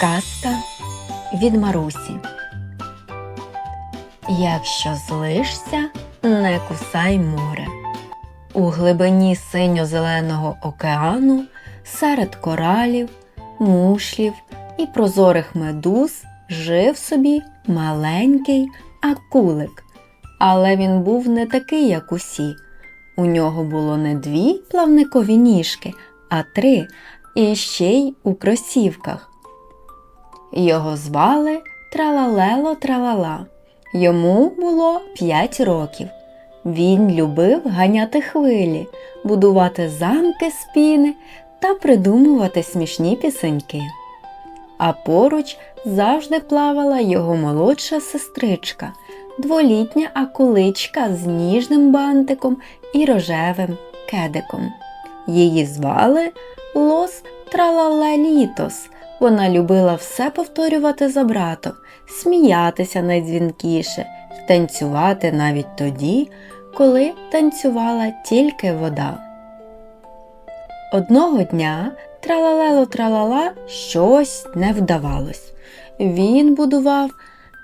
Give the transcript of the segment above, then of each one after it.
Казка від Марусі. Якщо злишся, не кусай море. У глибині синьо-зеленого океану, серед коралів, мушлів і прозорих медуз жив собі маленький акулик. Але він був не такий, як усі. У нього було не дві плавникові ніжки, а три, і ще й у кросівках. Його звали Тралалело Тралала. Йому було 5 років. Він любив ганяти хвилі, будувати замки з піни та придумувати смішні пісеньки. А поруч завжди плавала його молодша сестричка, дволітня акуличка з ніжним бантиком і рожевим кедиком. Її звали Лос Тралалелітос. Вона любила все повторювати за братом, сміятися найдзвінкіше, танцювати навіть тоді, коли танцювала тільки вода. Одного дня тралалело тралала щось не вдавалось. Він будував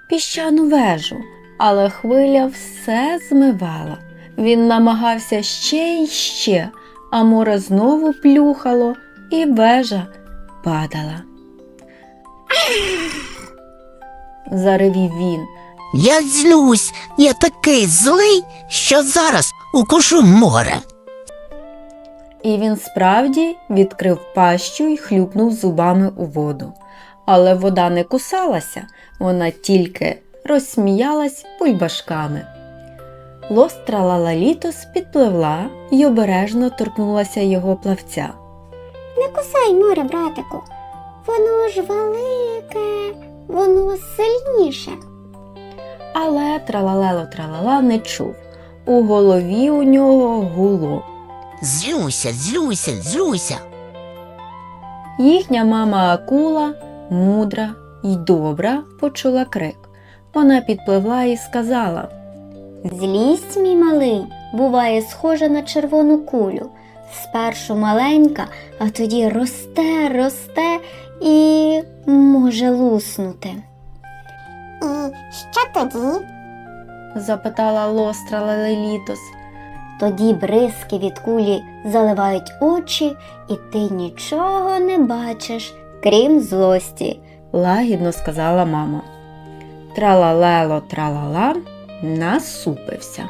піщану вежу, але хвиля все змивала. Він намагався ще й ще, а море знову плюхало, і вежа падала. Заревів він. Я злюсь, я такий злий, що зараз укушу море. І він справді відкрив пащу і хлюпнув зубами у воду. Але вода не кусалася, вона тільки розсміялась бульбашками. Лостралалалітос підпливла й обережно торкнулася його плавця. Не кусай море, братику. Воно ж велике, воно сильніше. Але тралалело тралала не чув. У голові у нього гуло. Злюся, злюся, злюся. Їхня мама акула, мудра й добра, почула крик. Вона підпливла і сказала. Злість, мій малий, буває схожа на червону кулю. Спершу маленька, а тоді росте, росте і може луснути. І що тоді? запитала лостра Лелітос. Тоді бризки від кулі заливають очі, і ти нічого не бачиш, крім злості. лагідно сказала мама. Тралалело тралала насупився.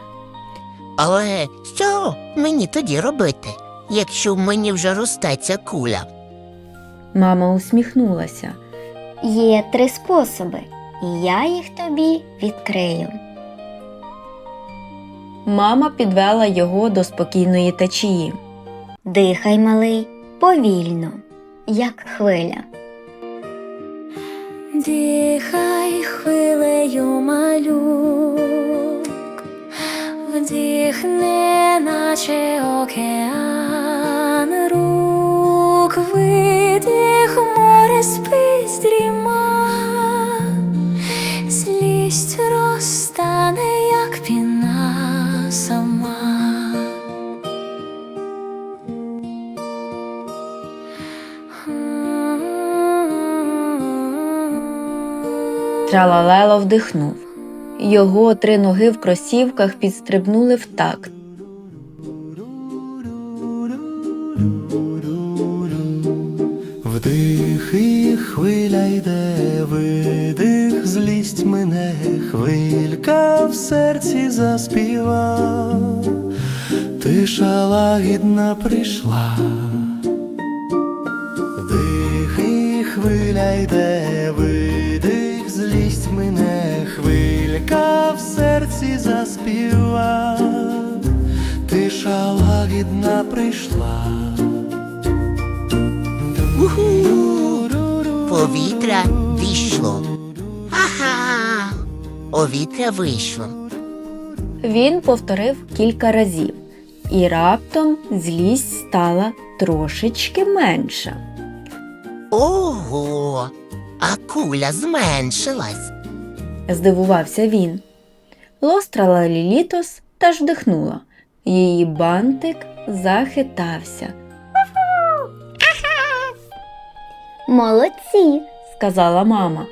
Але що мені тоді робити, якщо в мені вже росте ця куля? Мама усміхнулася. Є три способи, і я їх тобі відкрию. Мама підвела його до спокійної течії. Дихай, малий, повільно, як хвиля. Дихай хвилею малюк, вдихни, наче океан видих море спить дріма, злість розтане, як піна сама. Тралалело вдихнув. Його три ноги в кросівках підстрибнули в такт. Вдих і хвиля йде, видих, злість мене, хвилька в серці заспіва, тиша лагідна прийшла. Вдих і хвиля йде, Повітря війшло. Ага. Повітря вийшло. Він повторив кілька разів, і раптом злість стала трошечки менша. Ого, а куля зменшилась. Здивувався він. Лострала Лілітос теж вдихнула. Її бантик захитався. Молодці! Сказала мама.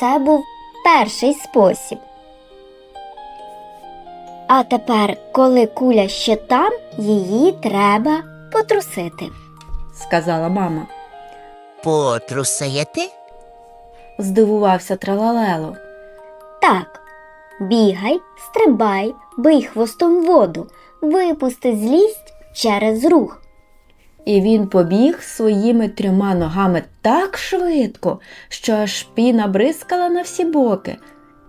Це був перший спосіб. А тепер, коли куля ще там, її треба потрусити. сказала мама. Потрусаєте? Здивувався тралалело. Так, бігай, стрибай, бий хвостом воду, випусти злість через рух. І він побіг своїми трьома ногами так швидко, що аж піна бризкала на всі боки.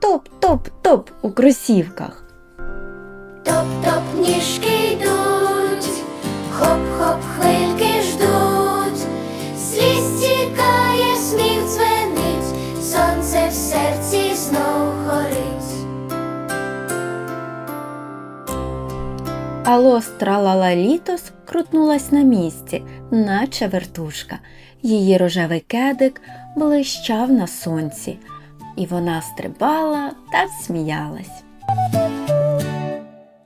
Топ-топ-топ у кросівках. Топ-топ ніжки А лос тралалалітос крутнулась на місці, наче вертушка. Її рожевий кедик блищав на сонці, і вона стрибала та сміялась.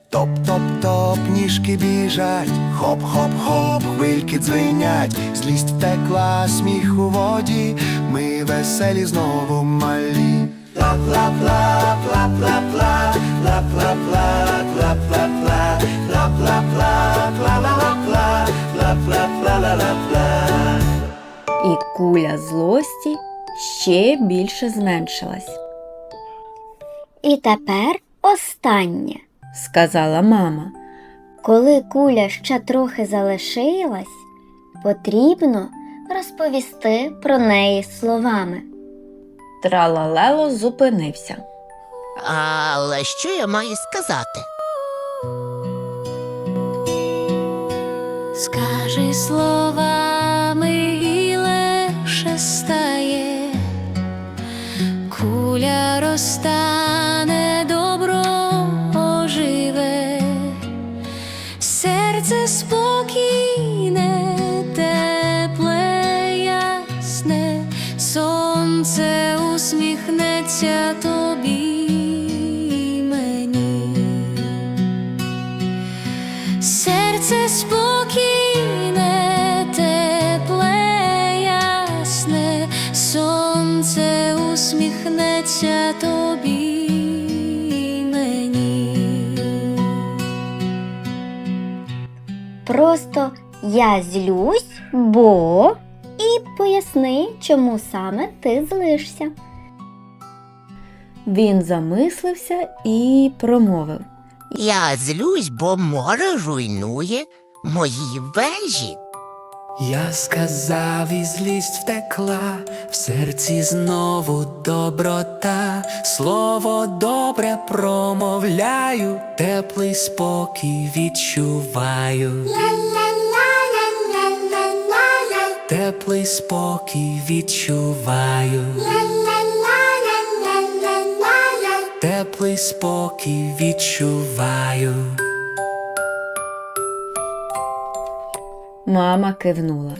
Топ-топ-топ, ніжки біжать, хоп-хоп-хоп, хвильки дзвенять, злість втекла, сміх у воді, ми веселі знову малі. Ла-ла-ла, ла-ла-ла, ла-ла-ла, І куля злості ще більше зменшилась, І тепер останнє. сказала мама. Коли куля ще трохи залишилась, потрібно розповісти про неї словами. Тралалело зупинився. Але що я маю сказати? Скажи словами і легше стає, куля розтане, добро оживе, серце спокійне, тепле, ясне, сонце усміхнеться усміхнеться тобі мені. Просто я злюсь, бо і поясни, чому саме ти злишся. Він замислився і промовив. Я злюсь, бо море руйнує мої вежі. Я сказав, і злість втекла, в серці знову доброта, слово добре промовляю, теплий спокій відчуваю. Теплий спокій відчуваю. Теплий спокій відчуваю. Мама кивнула.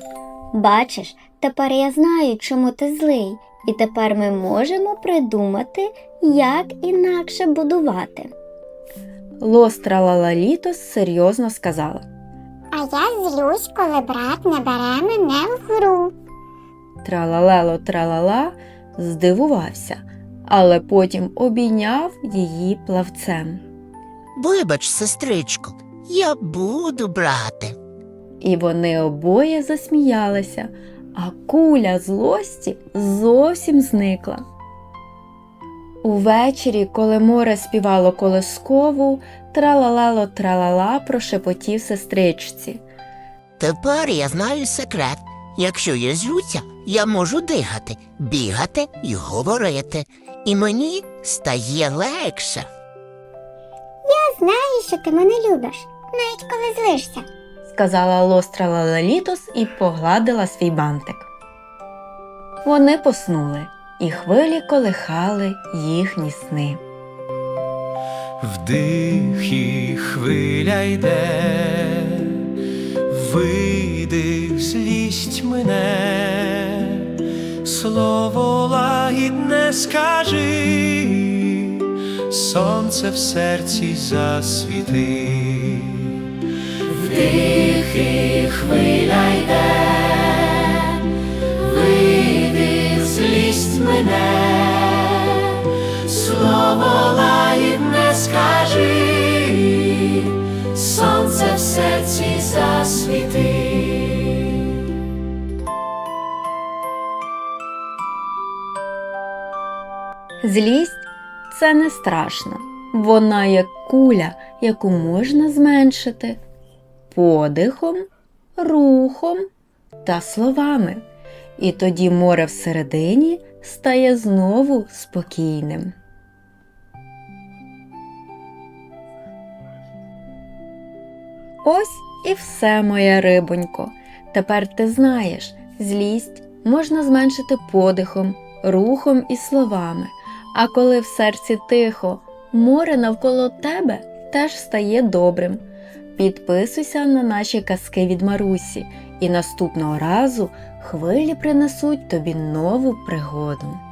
Бачиш, тепер я знаю, чому ти злий, і тепер ми можемо придумати, як інакше будувати. Лос Тралалалітос серйозно сказала. А я злюсь, коли брат не бере мене в гру. Тралалело тралала здивувався, але потім обійняв її плавцем. Вибач, сестричко, я буду брати. І вони обоє засміялися, а куля злості зовсім зникла. Увечері, коли море співало колискову, тралалело тралала прошепотів сестричці. Тепер я знаю секрет. Якщо я злюся, я можу дихати, бігати і говорити. І мені стає легше. Я знаю, що ти мене любиш, навіть коли злишся. Сказала Лос Тралалалітос і погладила свій бантик. Вони поснули, і хвилі колихали їхні сни. Вдих і хвиля йде, видих злість мене, слово лагідне скажи, сонце в серці засвіти. Тихий хвиля йде, видих злість мене, слово лаїтне скажи, сонце в серці засвіти. Злість це не страшно, вона як куля, яку можна зменшити подихом, рухом та словами. І тоді море всередині стає знову спокійним. Ось і все, моя рибонько. Тепер ти знаєш, злість можна зменшити подихом, рухом і словами. А коли в серці тихо, море навколо тебе теж стає добрим. Підписуйся на наші казки від Марусі, і наступного разу хвилі принесуть тобі нову пригоду.